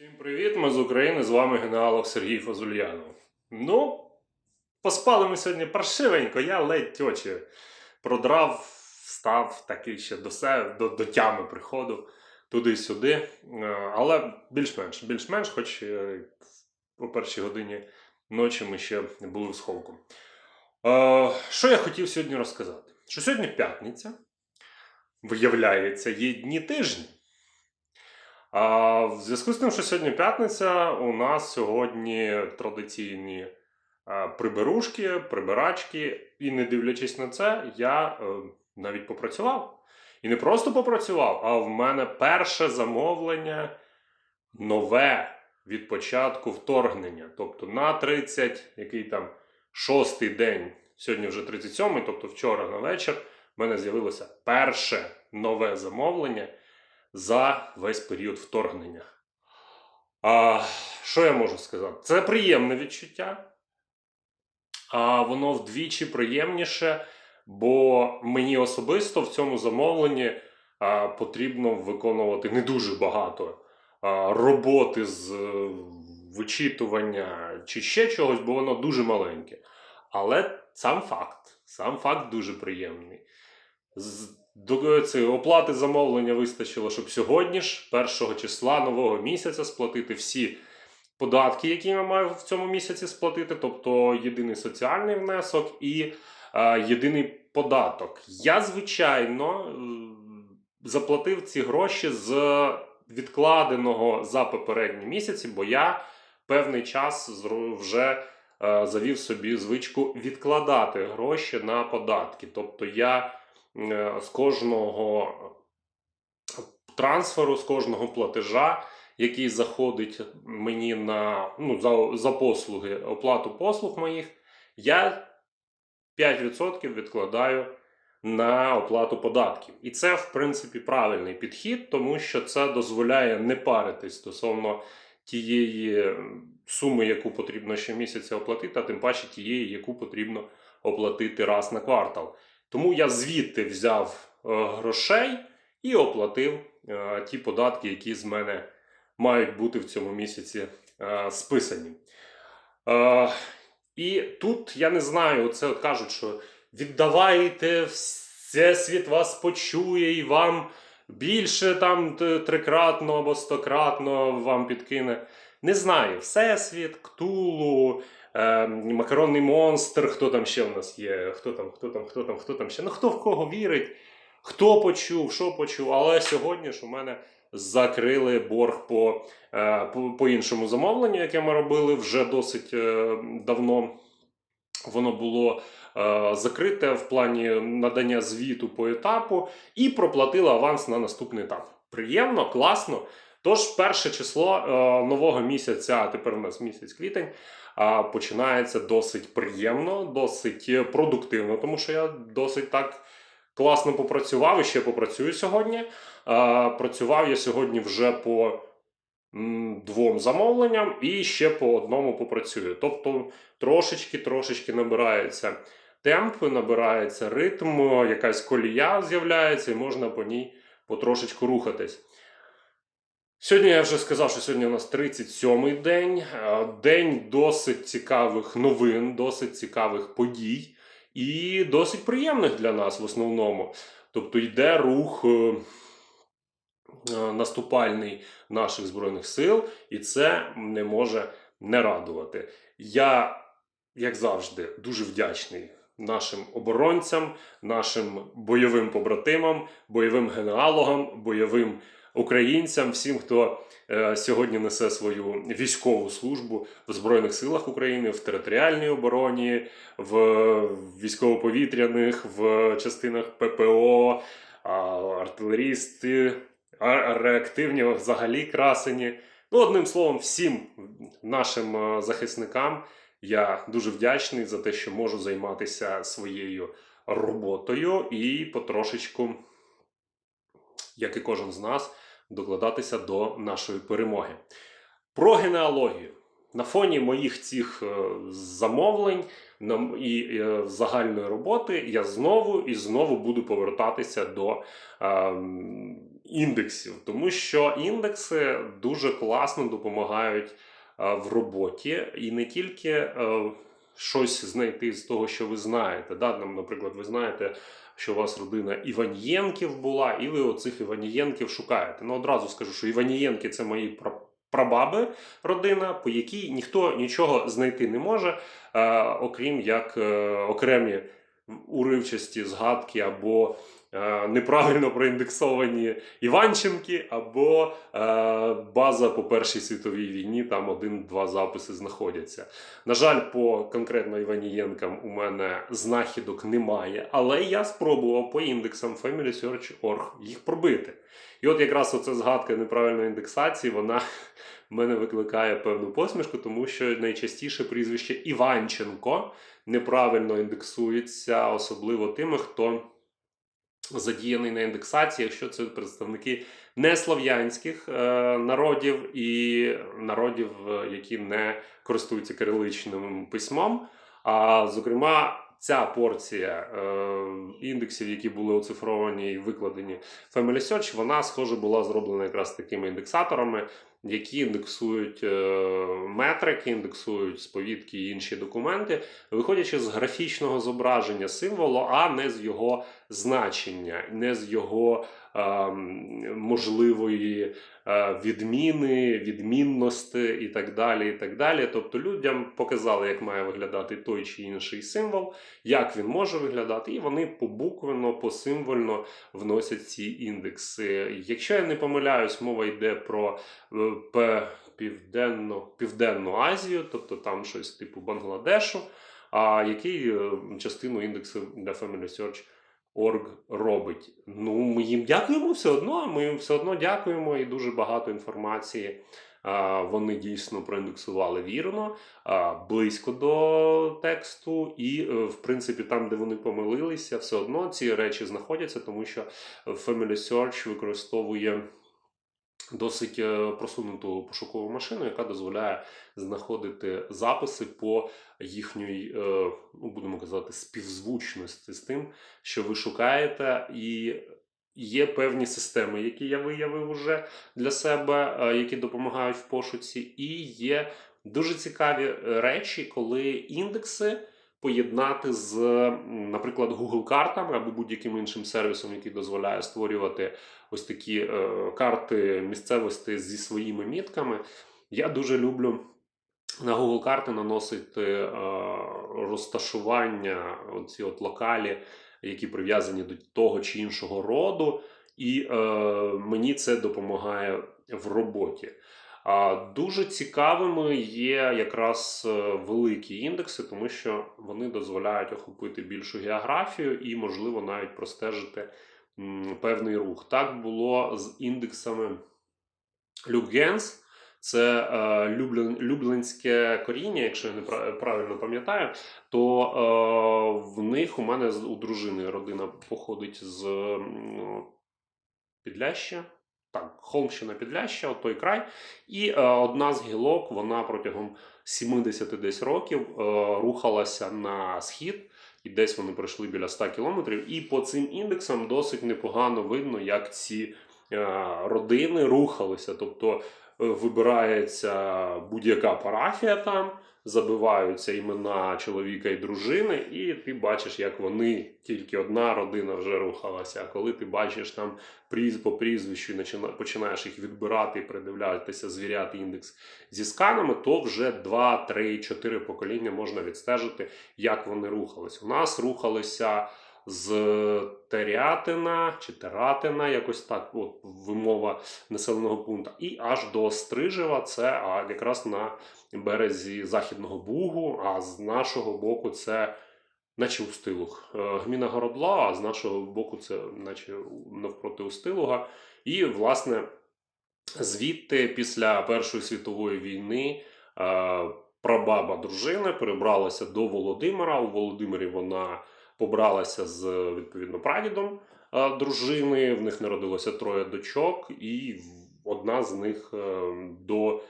Всім привіт! Ми з України, з вами генералог Сергій Фазульянов. Ну, поспали ми сьогодні паршивенько, я ледь очі продрав, встав такий ще до себе, до, до тями приходу туди-сюди. Е, Але більш-менш, більш-менш, хоч е, о першій годині ночі ми ще були в сховку. Е, Що я хотів сьогодні розказати? Що сьогодні п'ятниця, виявляється, є дні тижні. А в зв'язку з тим, що сьогодні п'ятниця, у нас сьогодні традиційні приберушки, прибирачки, і не дивлячись на це, я е, навіть попрацював. І не просто попрацював, а в мене перше замовлення нове від початку вторгнення. Тобто на 30, який там шостий день, сьогодні вже 37-й, тобто вчора на вечір, в мене з'явилося перше нове замовлення за весь період вторгнення. А, Що я можу сказати? Це приємне відчуття. А воно вдвічі приємніше, бо мені особисто в цьому замовленні а, потрібно виконувати не дуже багато а, роботи з е, вичитування чи ще чогось, бо воно дуже маленьке. Але сам факт, сам факт дуже приємний. До цієї оплати замовлення вистачило, щоб сьогодні ж, 1 числа нового місяця, сплатити всі податки, які я маю в цьому місяці сплатити, тобто єдиний соціальний внесок і е, єдиний податок. Я, звичайно, е, заплатив ці гроші з відкладеного за попередні місяці, бо я певний час вже е, завів собі звичку відкладати гроші на податки. Тобто я з кожного трансферу, з кожного платежа, який заходить мені на ну, за, за послуги, оплату послуг моїх, я 5% відкладаю на оплату податків. І це, в принципі, правильний підхід, тому що це дозволяє не паритись стосовно тієї суми, яку потрібно щомісяця оплатити, а тим паче тієї, яку потрібно оплатити раз на квартал. Тому я звідти взяв е, грошей і оплатив е, ті податки, які з мене мають бути в цьому місяці е, списані. І тут я не знаю, це кажуть, що віддавайте, всесвіт вас почує і вам більше там трикратно або стократно вам підкине. Не знаю, Всесвіт, Ктулу, е, макаронний монстр, хто там ще в нас є, хто там, хто там, хто там, хто там ще. Ну хто в кого вірить, хто почув, що почув. Але сьогодні ж у мене закрили борг по, е, по, іншому замовленню, яке ми робили вже досить е, давно. Воно було е, закрите в плані надання звіту по етапу і проплатили аванс на наступний етап. Приємно, класно. Тож, перше число е, нового місяця, а тепер у нас місяць квітень, починається досить приємно, досить е, продуктивно, тому що я досить так класно попрацював і ще попрацюю сьогодні. Працював я сьогодні вже по двом замовленням і ще по одному попрацюю. Тобто трошечки-трошечки набирається темп, набирається ритм, якась колія з'являється, і можна по ній потрошечку рухатись. Сьогодні я вже сказав, що сьогодні у нас 37-й день. Е, День досить цікавих новин, досить цікавих подій і досить приємних для нас в основному. Тобто йде рух е, е, наступальний наших Збройних сил, і це не може не радувати. Я, як завжди, дуже вдячний нашим оборонцям, нашим бойовим побратимам, бойовим генеалогам, бойовим українцям, всім, хто е, сьогодні несе свою військову службу в Збройних силах України, в територіальній обороні, в військово-повітряних, в частинах ППО, артилерісти, реактивні взагалі красені. Ну, одним словом, всім нашим е, захисникам я дуже вдячний за те, що можу займатися своєю роботою і потрошечку, як і кожен з нас, докладатися до нашої перемоги. Про генеалогію. На фоні моїх цих е, замовлень і е, загальної роботи я знову і знову буду повертатися до ем, індексів, тому що індекси дуже класно допомагають е, в роботі і не тільки е, щось знайти з того, що ви знаєте. Да? Наприклад, ви знаєте, що у вас родина Іванієнків була, і ви оцих Іванієнків шукаєте. Ну, одразу скажу, що Іванієнки це мої пра- прабаби родина, по якій ніхто нічого знайти не може, е, окрім як е, окремі уривчасті згадки або неправильно проіндексовані Іванченки, або е, база по Першій світовій війні, там один-два записи знаходяться. На жаль, по конкретно Іванієнкам у мене знахідок немає, але я спробував по індексам FamilySearch.org їх пробити. І от якраз оця згадка неправильної індексації, вона мене викликає певну посмішку, тому що найчастіше прізвище Іванченко неправильно індексується, особливо тими, хто задіяний на індексації, якщо це представники неслов'янських е, народів і народів, е, які не користуються кириличним письмом. А зокрема, ця порція е, індексів, які були оцифровані і викладені в Family Search, вона, схоже, була зроблена якраз такими індексаторами, які індексують е, метрики, індексують сповідки і інші документи, виходячи з графічного зображення символу, а не з його значення, не з його е, можливої е, відміни, відмінності і так далі. і так далі. Тобто людям показали, як має виглядати той чи інший символ, як він може виглядати, і вони побуквенно, посимвольно вносять ці індекси. Якщо я не помиляюсь, мова йде про е, Південну, Південну Азію, тобто там щось типу Бангладешу, а який е, частину індексу для Family Search Org робить. Ну, ми їм дякуємо все одно. Ми їм все одно дякуємо і дуже багато інформації. Вони дійсно проіндексували вірно, близько до тексту, і, е, в принципі, там, де вони помилилися, все одно ці речі знаходяться, тому що Family Search використовує досить е, просунуту пошукову машину, яка дозволяє знаходити записи по їхньої, е, ну будемо казати, співзвучності з тим, що ви шукаєте, і є певні системи, які я виявив уже для себе, е, які допомагають в пошуці, і є дуже цікаві речі, коли індекси. Поєднати з, наприклад, Google картами або будь-яким іншим сервісом, який дозволяє створювати ось такі е, карти місцевості зі своїми мітками. Я дуже люблю на Google карти наносити е, розташування, оці от локалі, які прив'язані до того чи іншого роду, і е, мені це допомагає в роботі. Дуже цікавими є якраз е, великі індекси, тому що вони дозволяють охопити більшу географію і, можливо, навіть простежити певний рух. Так було з індексами Люкгенс. Це е, люблен, люблинське коріння, якщо я не правильно пам'ятаю, то е, в них у мене у дружини родина походить з м, Підляща. Холмщина Підляща, той край. І е, одна з гілок, вона протягом 70 десь років е, рухалася на схід, і десь вони пройшли біля 100 кілометрів. І по цим індексам досить непогано видно, як ці е, родини рухалися. Тобто е, вибирається будь-яка парафія там, забиваються імена чоловіка і дружини, і ти бачиш, як вони, тільки одна родина вже рухалася. А коли ти бачиш там пріз по прізвищу і починаєш їх відбирати і придивлятися, звіряти індекс зі сканами, то вже 2, 3, 4 покоління можна відстежити, як вони рухались. У нас рухалися з Терятина чи Тератина, якось так, от вимова населеного пункту, і аж до Стрижева, це а, якраз на березі Західного Бугу, а з нашого боку це. Наче Устилуг. Е, Гміна Городла, а з нашого боку це наче навпроти Устилуга. І, власне, звідти після Першої світової війни е, прабаба дружини перебралася до Володимира. У Володимирі вона побралася з відповідно прадідом е, дружини. В них народилося троє дочок, і одна з них до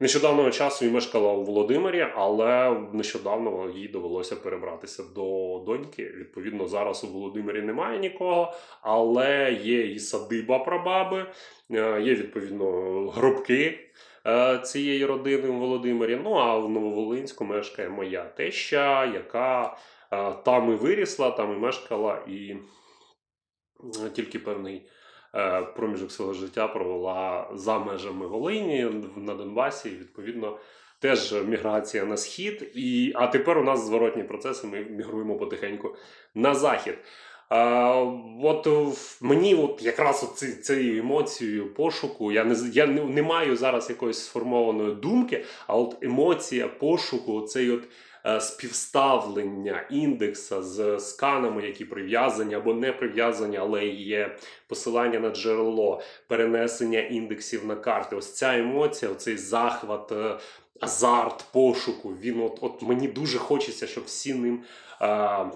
нещодавнього часу і мешкала у Володимирі, але нещодавно їй довелося перебратися до доньки. Відповідно, зараз у Володимирі немає нікого, але є і садиба прабаби, е, є відповідно гробки е, цієї родини у Володимирі. Ну а в Нововолинську мешкає моя теща, яка е, там і вирісла, там і мешкала, і тільки певний проміжок свого життя провела за межами Волині на Донбасі. Відповідно, теж міграція на схід. І, а тепер у нас зворотні процеси. Ми мігруємо потихеньку на захід. А, от мені от якраз от ці, цією емоцією пошуку, я не я не, не маю зараз якоїсь сформованої думки, а от емоція пошуку, цей от е, співставлення індекса з сканами, які прив'язані або не прив'язані, але є посилання на джерело, перенесення індексів на карти. Ось ця емоція, оцей захват, е, азарт пошуку. Він от, от мені дуже хочеться, щоб всі ним. е,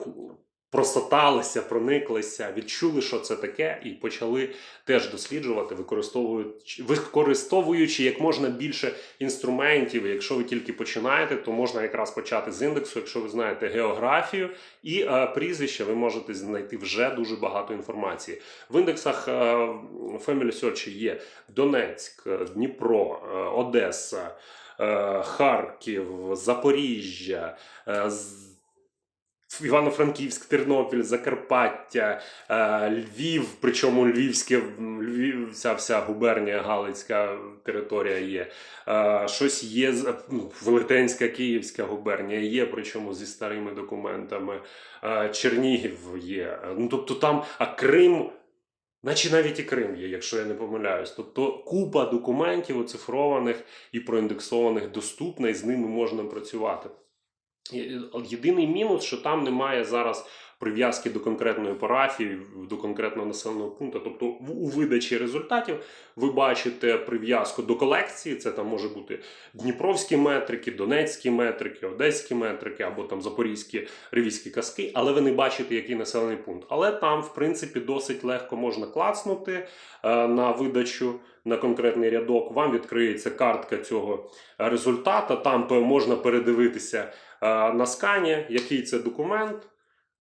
Просоталися, прониклися, відчули, що це таке, і почали теж досліджувати, використовуючи, використовуючи як можна більше інструментів. Якщо ви тільки починаєте, то можна якраз почати з індексу. Якщо ви знаєте географію і е, прізвище, ви можете знайти вже дуже багато інформації. В індексах е, Family Search є Донецьк, е, Дніпро, е, Одеса, е, Харків, Запоріжжя. е, Івано-Франківськ, Тернопіль, Закарпаття, е, Львів, причому Львівське, Львів, ця вся губернія, Галицька територія є. Е, Щось є ну, Велетенська, Київська губернія є, причому зі старими документами. Е, Чернігів є. Ну, тобто там, а Крим. Наче навіть і Крим є, якщо я не помиляюсь. Тобто купа документів оцифрованих і проіндексованих доступна, і з ними можна працювати. Єдиний мінус, що там немає зараз прив'язки до конкретної парафії, до конкретного населеного пункту. Тобто, у видачі результатів ви бачите прив'язку до колекції. Це там може бути дніпровські метрики, донецькі метрики, одеські метрики або там запорізькі ревізькі казки, але ви не бачите, який населений пункт. Але там, в принципі, досить легко можна клацнути е, на видачу на конкретний рядок. Вам відкриється картка цього результата. Там можна передивитися на скані, який це документ.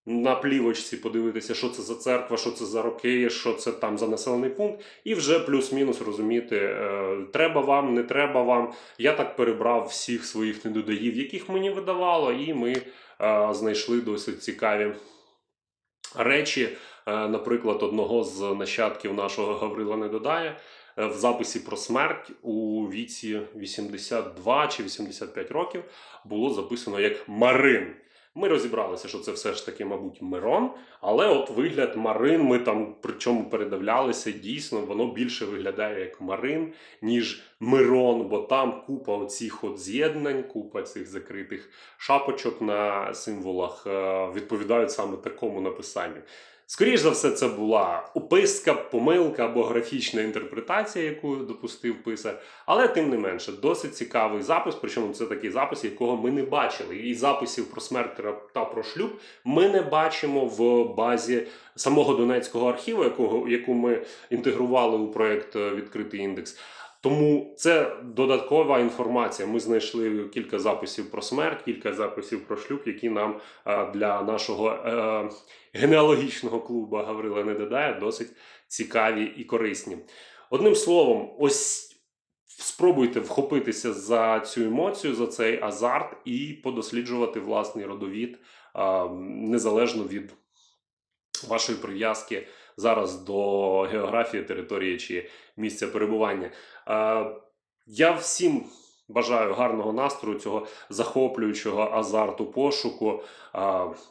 На плівочці подивитися, що це за церква, що це за роки, що це там за населений пункт, і вже плюс-мінус розуміти, е, треба вам, не треба вам. Я так перебрав всіх своїх недодаїв, яких мені видавало, і ми е, знайшли досить цікаві речі. Е, наприклад, одного з нащадків нашого Гаврила Недодая е, в записі про смерть у віці 82 чи 85 років було записано як Марин. Ми розібралися, що це все ж таки, мабуть, Мирон, але от вигляд Марин, ми там причому передивлялися, дійсно, воно більше виглядає як Марин, ніж Мирон, бо там купа оцих от з'єднань, купа цих закритих шапочок на символах е, відповідають саме такому написанню. Скоріше за все, це була описка, помилка або графічна інтерпретація, яку допустив писар. Але тим не менше, досить цікавий запис. Причому це такий запис, якого ми не бачили. І записів про смерть та про шлюб ми не бачимо в базі самого Донецького архіву, якого яку ми інтегрували у проект Відкритий індекс. Тому це додаткова інформація. Ми знайшли кілька записів про смерть, кілька записів про шлюб, які нам е, для нашого е, генеалогічного клубу Гаврила Недодая досить цікаві і корисні. Одним словом, ось спробуйте вхопитися за цю емоцію, за цей азарт і подосліджувати власний родовід е, незалежно від вашої прив'язки зараз до географії, території чи місця перебування. Я всім бажаю гарного настрою, цього захоплюючого азарту пошуку.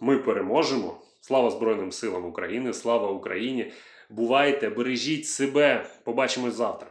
Ми переможемо. Слава Збройним силам України! Слава Україні! Бувайте, бережіть себе! Побачимось завтра.